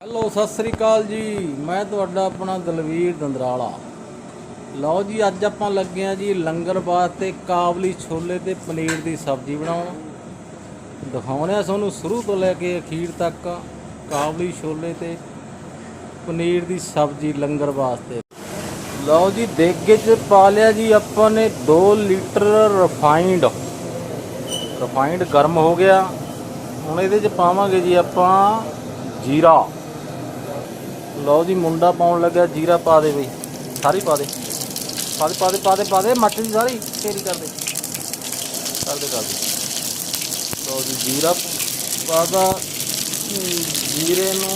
Hello, Sat Sri ਅਕਾਲ ਜੀ। ਮੈਂ ਤੁਹਾਡਾ ਆਪਣਾ ਦਲਵੀਰ ਦੰਦਰਾਲਾ। ਲਓ ਜੀ, ਅੱਜ ਆਪਾਂ ਲੱਗੇ ਆ ਜੀ ਲੰਗਰ ਵਾਸਤੇ ਕਾਬਲੀ ਛੋਲੇ ਤੇ ਪਨੀਰ ਦੀ ਸਬਜ਼ੀ ਬਣਾਉਣ। ਦਿਖਾਉਣੇ ਆ ਤੁਹਾਨੂੰ ਸ਼ੁਰੂ ਤੋਂ ਲੈ ਕੇ ਅਖੀਰ ਤੱਕ ਕਾਬਲੀ ਛੋਲੇ ਤੇ ਪਨੀਰ ਦੀ ਸਬਜ਼ੀ ਲੰਗਰ ਵਾਸਤੇ। ਲਓ ਜੀ ਦੇਗੇ ਚ ਪਾ ਲਿਆ ਜੀ ਆਪਾਂ ਨੇ 2 ਲੀਟਰ ਰਿਫਾਈਂਡ ਰਿਫਾਈਂਡ ਗਰਮ ਹੋ ਗਿਆ। ਹੁਣ ਇਹਦੇ ਚ ਪਾਵਾਂਗੇ ਜੀ ਆਪਾਂ ਜੀਰਾ। ਲਓ ਜੀ, ਮੁੰਡਾ ਪਾਉਣ ਲੱਗਾ ਜੀਰਾ ਪਾ ਦੇ ਬਈ। ਸਾਰੀ ਪਾ ਦੇ। ਪਾ ਦੇ ਪਾ ਦੇ ਪਾ ਦੇ ਪਾ ਦੇ, ਮੱਟ ਦੀ ਸਾਰੀ ਤੇਰੀ ਕਰ ਦੇ। ਕਰ ਦੇ ਕਰ ਦੇ। ਲਓ ਜੀ, ਜੀਰਾ ਪਾਦਾ ਜੀਰੇ ਨੂੰ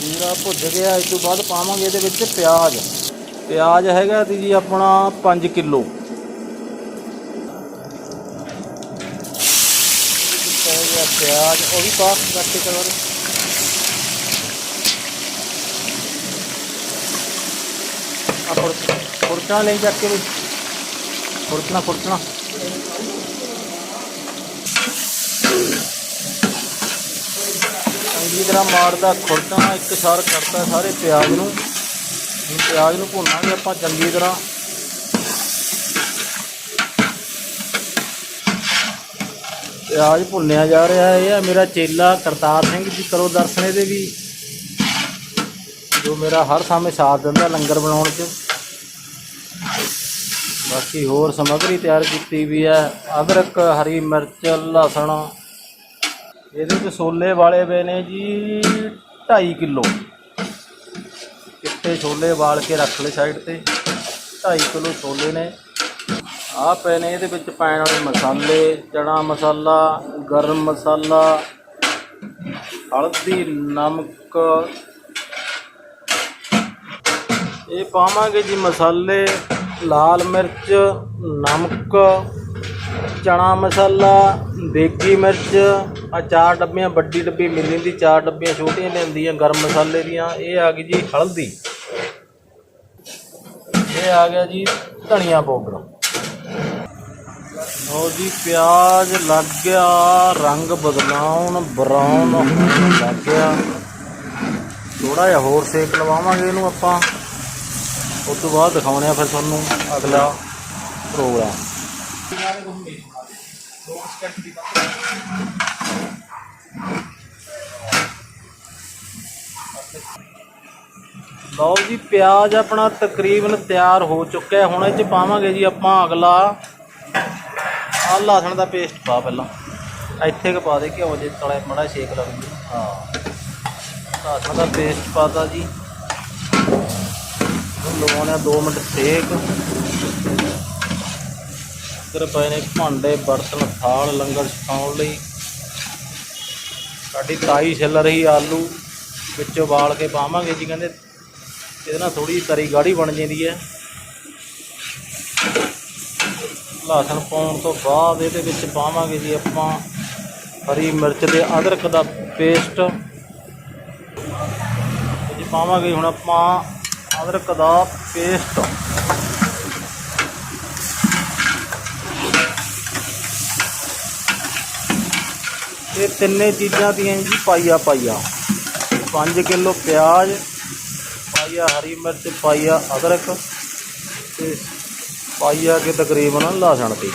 ਜੀਰਾ ਭੁੱਜ ਗਿਆ, ਇਸ ਤੋਂ ਬਾਅਦ ਪਾਵਾਂਗੇ ਇਹਦੇ ਵਿੱਚ ਪਿਆਜ਼। ਪਿਆਜ਼ ਹੈਗਾ ਤੇ ਜੀ ਆਪਣਾ 5 ਕਿਲੋ। ਪੈ ਪਿਆਜ਼, ਉਹ ਵੀ ਪਾ ਕੱਟ ਕਰੋ। ਆ ਫੁਰ ਫੁਰਚਣਾ ਲੈ ਕੇ ਵੀ। ਫੁਰਚਣਾ ਫੁਰਚਣਾ ਚੰਗੀ ਤਰ੍ਹਾਂ ਮਾਰਦਾ ਖੁਰਚਣਾ ਇੱਕ ਸਾਰ ਕਰਤਾ ਸਾਰੇ ਪਿਆਜ਼ ਨੂੰ। ਹੁਣ ਪਿਆਜ਼ ਨੂੰ ਭੁੰਨਾਂਗੇ ਆਪਾਂ ਚੰਗੀ ਤਰ੍ਹਾਂ। ਪਿਆਜ਼ ਭੁੰਨਿਆ ਜਾ ਰਿਹਾ ਹੈ। ਇਹ ਹੈ ਮੇਰਾ ਚੇਲਾ ਕਰਤਾਰ ਸਿੰਘ ਜੀ, ਕਰੋ ਦਰਸ਼ਨ ਇਹਦੇ ਵੀ। ਜੋ ਮੇਰਾ ਹਰ ਸਮੇਂ ਸਾਥ ਦਿੰਦਾ ਲੰਗਰ ਬਣਾਉਣ 'ਚ। ਬਾਕੀ ਹੋਰ ਸਮੱਗਰੀ ਤਿਆਰ ਕੀਤੀ ਵੀ ਹੈ। ਅਦਰਕ, ਹਰੀ ਮਿਰਚ, ਲਸਣ। ਇਹਦੇ ਵਿੱਚ ਛੋਲੇ ਵਾਲੇ ਵੇ ਨੇ ਜੀ 2.5 ਕਿਲੋ। ਚਿੱਟੇ ਛੋਲੇ ਵਾਲ ਕੇ ਰੱਖ ਲਏ ਸਾਈਡ ਤੇ। 2.5 ਕਿਲੋ ਛੋਲੇ ਨੇ। ਆਹ ਪਏ ਨੇ ਇਹਦੇ ਵਿੱਚ ਪੈਣ ਵਾਲੇ ਮਸਾਲੇ ਚਣਾ ਮਸਾਲਾ, ਗਰਮ ਮਸਾਲਾ, ਹਲਦੀ, ਨਮਕ ਇਹ ਪਾਵਾਂਗੇ ਜੀ ਮਸਾਲੇ, ਲਾਲ ਮਿਰਚ, ਨਮਕ ਚਣਾ ਮਸਾਲਾ, ਦੇਗੀ ਮਿਰਚ। ਆ ਚਾਰ ਡੱਬੀਆਂ, ਵੱਡੀ ਡੱਬੀ ਮਿਲੀ ਦੀ ਚਾਰ ਡੱਬੀਆਂ ਛੋਟੀਆਂ ਲੈਂਦੀਆਂ ਗਰਮ ਮਸਾਲੇ ਦੀਆਂ। ਇਹ ਆ ਗਈ ਜੀ ਹਲਦੀ। ਇਹ ਆ ਗਿਆ ਜੀ ਧਨੀਆ ਪਾਊਡਰ। ਲਓ ਜੀ, ਪਿਆਜ਼ ਲੱਗ ਗਿਆ, ਰੰਗ ਬਦਲਾਉਣ ਬਰਾਊਨ ਹੋਣ ਲੱਗ ਗਿਆ। ਥੋੜਾ ਜਿਹਾ ਹੋਰ ਸੇਕ ਲਵਾਵਾਂਗੇ ਇਹਨੂੰ ਆਪਾਂ। ਉਸ ਤੋਂ ਬਾਅਦ ਦਿਖਾਉਣੇ ਆ ਫਿਰ ਤੁਹਾਨੂੰ ਅਗਲਾ ਪ੍ਰੋਗਰਾਮ। ਲਓ ਜੀ, ਪਿਆਜ਼ ਆਪਣਾ ਤਕਰੀਬਨ ਤਿਆਰ ਹੋ ਚੁੱਕਿਆ ਹੁਣ ਇਹ ਚ ਪਾਵਾਂਗੇ ਜੀ ਆਪਾਂ ਅਗਲਾ ਆ ਲਸਣ ਦਾ ਪੇਸਟ ਪਾ ਪਹਿਲਾਂ। ਇੱਥੇ ਕੁ ਪਾ ਦੇ, ਘਿਓ ਜੇ ਤਲੇ ਮੜਾ ਲੱਗ ਜੀ ਹਾਂ। ਲਸਣ ਦਾ ਪੇਸਟ ਪਾਤਾ ਜੀ। ਲਵਾਉਣੇ 2 ਮਿੰਟ ਸੇਕ। ਇੱਧਰ ਪਏ ਨੇ ਭਾਂਡੇ ਬਰਤਨ, ਥਾਲ, ਲੰਗਰ ਛਕਾਉਣ ਲਈ। ਸਾਡੀ ਤਾਈ ਛਿੱਲ ਰਹੀ ਆਲੂ, ਵਿੱਚ ਉਬਾਲ ਕੇ ਪਾਵਾਂਗੇ ਜੀ, ਕਹਿੰਦੇ ਇਹਦੇ ਨਾਲ ਥੋੜੀ ਤਰੀ ਗਾੜੀ ਬਣ ਜਾਂਦੀ ਹੈ। ਲਸਣ ਪਾਉਣ ਤੋਂ ਬਾਅਦ ਇਹਦੇ ਵਿੱਚ ਪਾਵਾਂਗੇ ਜੀ ਆਪਾਂ ਹਰੀ ਮਿਰਚ ਤੇ ਅਦਰਕ ਦਾ ਪੇਸਟ। ਜੀ ਪਾਵਾਂਗੇ ਹੁਣ ਆਪਾਂ ਅਦਰਕ ਦਾ ਪੇਸਟ ਇਹ ਤਿੰਨੇ ਚੀਜ਼ਾਂ ਦੀਆਂ ਜੀ ਪਾਈਆ ਪਾਈਆ। 5 ਕਿਲੋ ਪਿਆਜ਼, ਪਾਈਆ ਹਰੀ ਮਿਰਚ, ਪਾਈਆ ਅਦਰਕ ਤੇ ਪਾਈਆ ਕੇ ਤਕਰੀਬਨ ਲਾਸਣ ਦੀ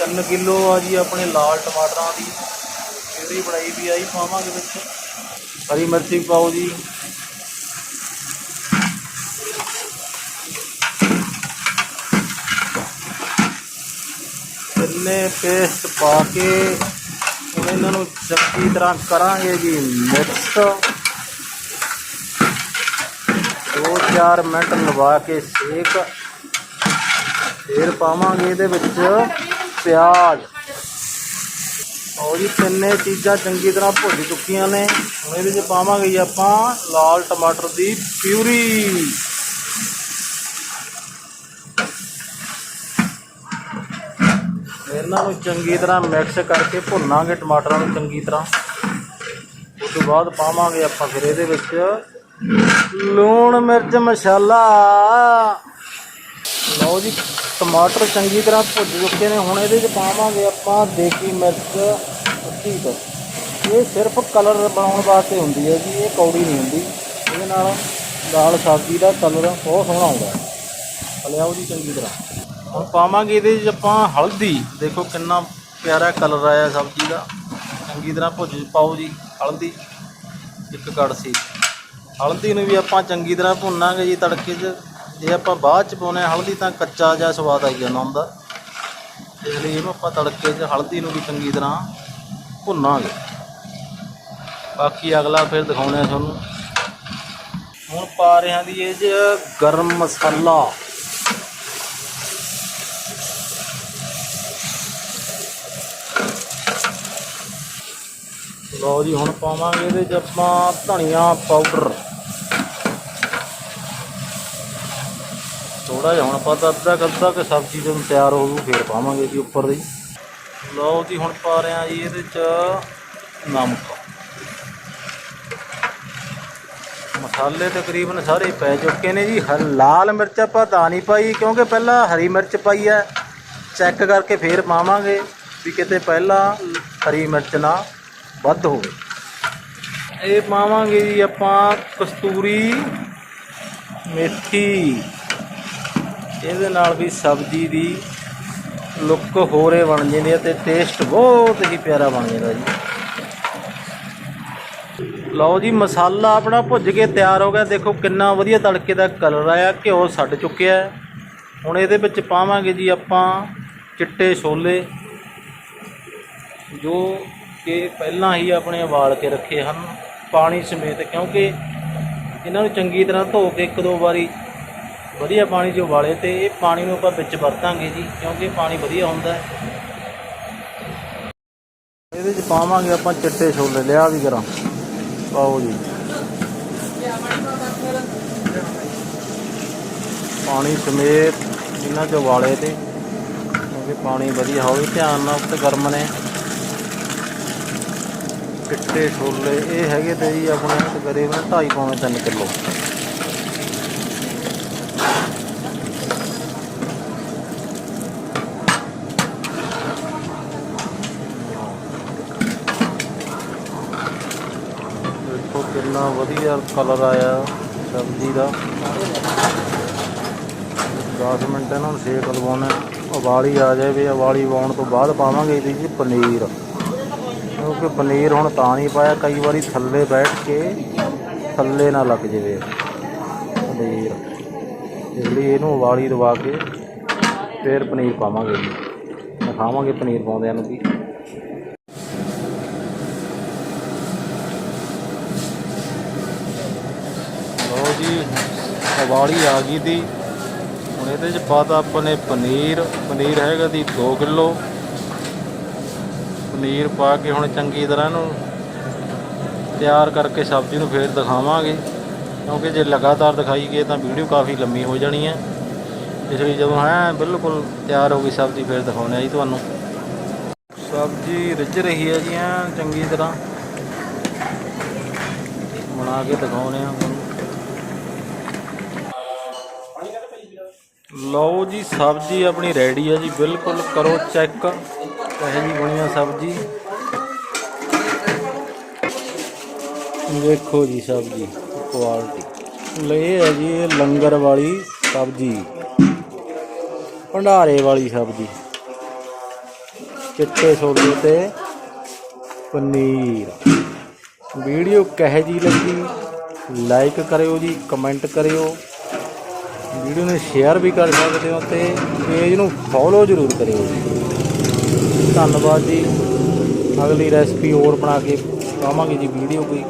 3 ਕਿਲੋ ਆ ਜੀ ਆਪਣੇ ਲਾਲ ਟਮਾਟਰਾਂ ਦੀ। ਜਿਹੜੀ ਬਣਾਈ ਵੀ ਆਈ ਪਾਵਾਂਗੇ ਵਿੱਚ। ਹਰੀ ਮਿਰਚੀ ਪਾਓ ਜੀ। ਤਿੰਨੇ ਪੇਸਟ ਪਾ ਕੇ ਹੁਣ ਇਹਨਾਂ ਨੂੰ ਚੰਗੀ ਤਰ੍ਹਾਂ ਕਰਾਂਗੇ ਜੀ ਮਿਕਸ 2-4 ਮਿੰਟ ਲਵਾ ਕੇ ਸੇਕ। ਫੇਰ ਪਾਵਾਂਗੇ ਇਹਦੇ ਵਿੱਚ ਪਿਆਜ਼। ਔਰ ਜੀ, ਤਿੰਨੇ ਚੀਜ਼ਾਂ ਚੰਗੀ ਤਰ੍ਹਾਂ ਭੁੱਜ ਚੁੱਕੀਆਂ ਨੇ। ਹੁਣ ਇਹਦੇ ਵਿੱਚ ਪਾਵਾਂਗੇ ਜੀ ਆਪਾਂ ਲਾਲ ਟਮਾਟਰ ਦੀ ਪਿਊਰੀ। ਇਹਨਾਂ ਨੂੰ ਚੰਗੀ ਤਰ੍ਹਾਂ ਮਿਕਸ ਕਰਕੇ ਭੁੰਨਾਂਗੇ ਟਮਾਟਰਾਂ ਨੂੰ ਚੰਗੀ ਤਰ੍ਹਾਂ। ਉਸ ਤੋਂ ਬਾਅਦ ਪਾਵਾਂਗੇ ਆਪਾਂ ਫਿਰ ਇਹਦੇ ਵਿੱਚ ਲੂਣ ਮਿਰਚ ਮਸਾਲਾ। ਲਓ ਜੀ, ਟਮਾਟਰ ਚੰਗੀ ਤਰ੍ਹਾਂ ਭੁੱਜ ਚੁੱਕੇ ਨੇ, ਹੁਣ ਇਹਦੇ 'ਚ ਪਾਵਾਂਗੇ ਆਪਾਂ ਦੇਗੀ ਮਿਰਚ ਅੱਧੀ ਕੁ ਇਹ ਸਿਰਫ ਕਲਰ ਬਣਾਉਣ ਵਾਸਤੇ ਹੁੰਦੀ ਹੈ ਜੀ, ਇਹ ਕੌੜੀ ਨਹੀਂ ਹੁੰਦੀ। ਇਹਦੇ ਨਾਲ ਦਾਲ, ਸਬਜ਼ੀ ਦਾ ਕਲਰ ਬਹੁਤ ਸੋਹਣਾ ਆਉਂਦਾ ਹਲਿਆਓ ਜੀ ਚੰਗੀ ਤਰ੍ਹਾਂ। ਹੁਣ ਪਾਵਾਂਗੇ ਇਹਦੇ 'ਚ ਆਪਾਂ ਹਲਦੀ। ਦੇਖੋ ਕਿੰਨਾ ਪਿਆਰਾ ਕਲਰ ਆਇਆ ਸਬਜ਼ੀ ਦਾ। ਚੰਗੀ ਤਰ੍ਹਾਂ ਭੁੱਜ ਪਾਓ ਜੀ, ਹਲਦੀ। ਇੱਕ ਕੜਛੀ। ਹਲਦੀ ਨੂੰ ਵੀ ਆਪਾਂ ਚੰਗੀ ਤਰ੍ਹਾਂ ਭੁੰਨਾਂਗੇ ਜੀ ਤੜਕੇ 'ਚ। ਜੇ ਆਪਾਂ ਬਾਅਦ 'ਚ ਪਾਉਨੇ ਆ ਹਲਦੀ ਤਾਂ ਕੱਚਾ ਜਿਹਾ ਸਵਾਦ ਆਈ ਜਾਂਦਾ ਹੁੰਦਾ। ਇਸ ਲਈ ਇਹਨੂੰ ਆਪਾਂ ਤੜਕੇ 'ਚ ਹਲਦੀ ਨੂੰ ਵੀ ਚੰਗੀ ਤਰ੍ਹਾਂ ਭੁੰਨਾਂਗੇ। ਬਾਕੀ ਅਗਲਾ ਫਿਰ ਦਿਖਾਉਣੇ ਆ ਤੁਹਾਨੂੰ। ਹੁਣ ਪਾ ਰਹੇ ਹਾਂ ਦੀ ਇਹ 'ਚ ਗਰਮ ਮਸਾਲਾ। ਲਓ ਜੀ, ਹੁਣ ਪਾਵਾਂਗੇ ਇਹਦੇ 'ਚ ਆਪਾਂ ਧਨੀਆ ਪਾਊਡਰ। ਥੋੜਾ ਜਿਹਾ ਹੁਣ ਆਪਾਂ ਤਾਂ ਅੱਧਾ ਕੁ ਅੱਧਾ ਕਿ ਸਬਜ਼ੀ ਜਦੋਂ ਤਿਆਰ ਹੋ ਗਈ ਫਿਰ ਪਾਵਾਂਗੇ ਜੀ ਉੱਪਰ ਦੀ ਲਓ ਜੀ ਹੁਣ ਪਾ ਰਹੇ ਹਾਂ ਜੀ ਇਹਦੇ 'ਚ ਨਮਕ ਮਸਾਲੇ ਤਕਰੀਬਨ ਸਾਰੇ ਪੈ ਚੁੱਕੇ ਨੇ ਜੀ ਹ- ਲਾਲ ਮਿਰਚ ਆਪਾਂ ਤਾਂ ਨਹੀਂ ਪਾਈ ਕਿਉਂਕਿ ਪਹਿਲਾਂ ਹਰੀ ਮਿਰਚ ਪਾਈ ਹੈ ਚੈੱਕ ਕਰਕੇ ਫੇਰ ਪਾਵਾਂਗੇ ਵੀ ਕਿਤੇ ਪਹਿਲਾਂ ਹਰੀ ਮਿਰਚ ਨਾ ਵੱਧ ਹੋਵੇ ਇਹ ਪਾਵਾਂਗੇ ਜੀ ਆਪਾਂ ਕਸਤੂਰੀ ਮੇਥੀ ਇਹਦੇ ਨਾਲ ਵੀ ਸਬਜ਼ੀ ਦੀ ਲੁੱਕ ਹੋਰੇ ਬਣ ਜਾਂਦੀ ਹੈ ਤੇ ਟੇਸਟ ਬਹੁਤ ਹੀ ਪਿਆਰਾ ਬਣ ਜਾਂਦਾ ਜੀ। ਲਓ ਜੀ, ਮਸਾਲਾ ਆਪਣਾ ਭੁੱਜ ਕੇ ਤਿਆਰ ਹੋ ਗਿਆ। ਦੇਖੋ ਕਿੰਨਾ ਵਧੀਆ ਤੜਕੇ ਦਾ ਕਲਰ ਆਇਆ, ਘਿਓ ਛੱਡ ਚੁੱਕਿਆ ਹੁਣ ਇਹਦੇ ਵਿੱਚ ਪਾਵਾਂਗੇ ਜੀ ਆਪਾਂ ਚਿੱਟੇ ਛੋਲੇ, ਜੋ ਕਿ ਪਹਿਲਾਂ ਹੀ ਆਪਣੇ ਉਬਾਲ ਕੇ ਰੱਖੇ ਹਨ, ਪਾਣੀ ਸਮੇਤ, ਕਿਉਂਕਿ ਇਹਨਾਂ ਨੂੰ ਚੰਗੀ ਤਰ੍ਹਾਂ ਧੋ ਕੇ ਇੱਕ ਦੋ ਵਾਰੀ ਵਧੀਆ ਪਾਣੀ 'ਚ ਉਬਾਲੇ ਤੇ ਇਹ ਪਾਣੀ ਨੂੰ ਆਪਾਂ ਵਿੱਚ ਵਰਤਾਂਗੇ ਜੀ, ਕਿਉਂਕਿ ਪਾਣੀ ਵਧੀਆ ਹੁੰਦਾ ਹੈ। ਇਹਦੇ 'ਚ ਪਾਵਾਂਗੇ ਆਪਾਂ ਚਿੱਟੇ ਛੋਲੇ, ਲਿਆ ਵੀ ਕਰਾਂ। ਪਾਓ ਜੀ। ਪਾਣੀ ਸਮੇਤ ਇਹਨਾਂ 'ਚ ਉਬਾਲੇ ਤੇ, ਕਿਉਂਕਿ ਪਾਣੀ ਵਧੀਆ ਹੋਵੇ, ਧਿਆਨ ਨਾਲ ਉੱਤੇ ਗਰਮ ਨੇ। ਚਿੱਟੇ ਛੋਲੇ, ਇਹ ਹੈਗੇ ਤੇ ਜੀ ਆਪਣੇ ਤਕਰੀਬਨ 2.5 ਪੌਣੇ 3 ਕਿਲੋ ਦੇਖੋ ਕਿੰਨਾ ਵਧੀਆ ਕਲਰ ਆਇਆ ਸਬਜ਼ੀ ਦਾ। 10 ਮਿੰਟ ਇਹਨਾਂ ਨੂੰ ਸੇਕ ਲਵਾਉਣਾ। ਉਬਾਲੀ ਆ ਜਾਵੇ ਉਬਾਲੀ ਆਉਣ ਤੋਂ ਬਾਅਦ ਪਾਵਾਂਗੇ ਇਹਦੇ ਵਿੱਚ ਪਨੀਰ। ਕਿਉਂਕਿ ਪਨੀਰ ਹੁਣ ਤਾਂ ਨਹੀਂ ਪਾਇਆ, ਕਈ ਵਾਰੀ ਥੱਲੇ ਬੈਠ ਕੇ ਥੱਲੇ ਨਾ ਲੱਗ ਜਾਵੇ। ਪਨੀਰ। ਇਸ ਲਈ ਇਹਨੂੰ ਉਬਾਲੀ ਦਵਾ ਕੇ ਫਿਰ ਪਨੀਰ ਪਾਵਾਂਗੇ ਜੀ। ਦਿਖਾਵਾਂਗੇ ਪਨੀਰ ਪਾਉਂਦਿਆਂ ਨੂੰ ਵੀ ਲਓ ਜੀ ਉਬਾਲੀ ਆ ਗਈ ਦੀ। ਹੁਣ ਇਹਦੇ ਚ ਪਾਤਾ ਆਪਾਂ ਨੇ ਪਨੀਰ। ਪਨੀਰ ਹੈਗਾ ਦੀ 2 ਕਿਲੋ। ਪਨੀਰ ਪਾ ਕੇ ਹੁਣ ਚੰਗੀ ਤਰ੍ਹਾਂ ਇਹਨੂੰ ਤਿਆਰ ਕਰਕੇ ਸਬਜ਼ੀ ਨੂੰ ਫੇਰ ਦਿਖਾਵਾਂਗੇ। ਕਿਉਂਕਿ ਜੇ ਲਗਾਤਾਰ ਦਿਖਾਈ ਗਏ ਤਾਂ ਵੀਡੀਓ ਕਾਫੀ ਲੰਮੀ ਹੋ ਜਾਣੀ ਹੈ। ਇਸ ਲਈ ਜਦੋਂ ਹੈ ਬਿਲਕੁਲ ਤਿਆਰ ਹੋ ਗਈ ਸਬਜ਼ੀ ਫੇਰ ਦਿਖਾਉਂਦੇ ਆ ਜੀ ਤੁਹਾਨੂੰ। ਸਬਜ਼ੀ ਰਿੱਝ ਰਹੀ ਹੈ ਜੀ ਐਨ ਚੰਗੀ ਤਰ੍ਹਾਂ। ਬਣਾ ਕੇ ਦਿਖਾਉਂਦੇ ਆ ਤੁਹਾਨੂੰ। ਲਓ ਜੀ, ਸਬਜ਼ੀ ਆਪਣੀ ਰੈਡੀ ਹੈ ਜੀ। ਬਿਲਕੁਲ ਕਰੋ ਚੈੱਕ ਕਹੇ ਜੀ ਬਣੀ ਆ ਸਬਜ਼ੀ। ਦੇਖੋ ਜੀ ਸਬਜ਼ੀ ਕੁਆਲਿਟੀ ਲੈ ਇਹ ਹੈ ਜੀ, ਇਹ ਲੰਗਰ ਵਾਲੀ ਸਬਜ਼ੀ। ਭੰਡਾਰੇ ਵਾਲੀ ਸਬਜ਼ੀ। ਚਿੱਟੇ ਛੋਲੇ ਤੇ ਪਨੀਰ। ਵੀਡੀਓ ਕਹੇ ਜੀ ਲੱਗੀ? ਲਾਈਕ ਕਰਿਓ ਜੀ ਕਮੈਂਟ ਕਰਿਓ। ਵੀਡੀਓ ਨੂੰ ਸ਼ੇਅਰ ਵੀ ਕਰ ਸਕਦੇ ਹੋ ਤੇ ਪੇਜ ਨੂੰ ਫੋਲੋ ਜ਼ਰੂਰ ਕਰਿਓ ਜੀ। ਧੰਨਵਾਦ ਜੀ। ਅਗਲੀ ਰੈਸਪੀ ਹੋਰ ਬਣਾ ਕੇ ਪਾਵਾਂਗੇ ਜੀ ਵੀਡੀਓ ਕੋਈ।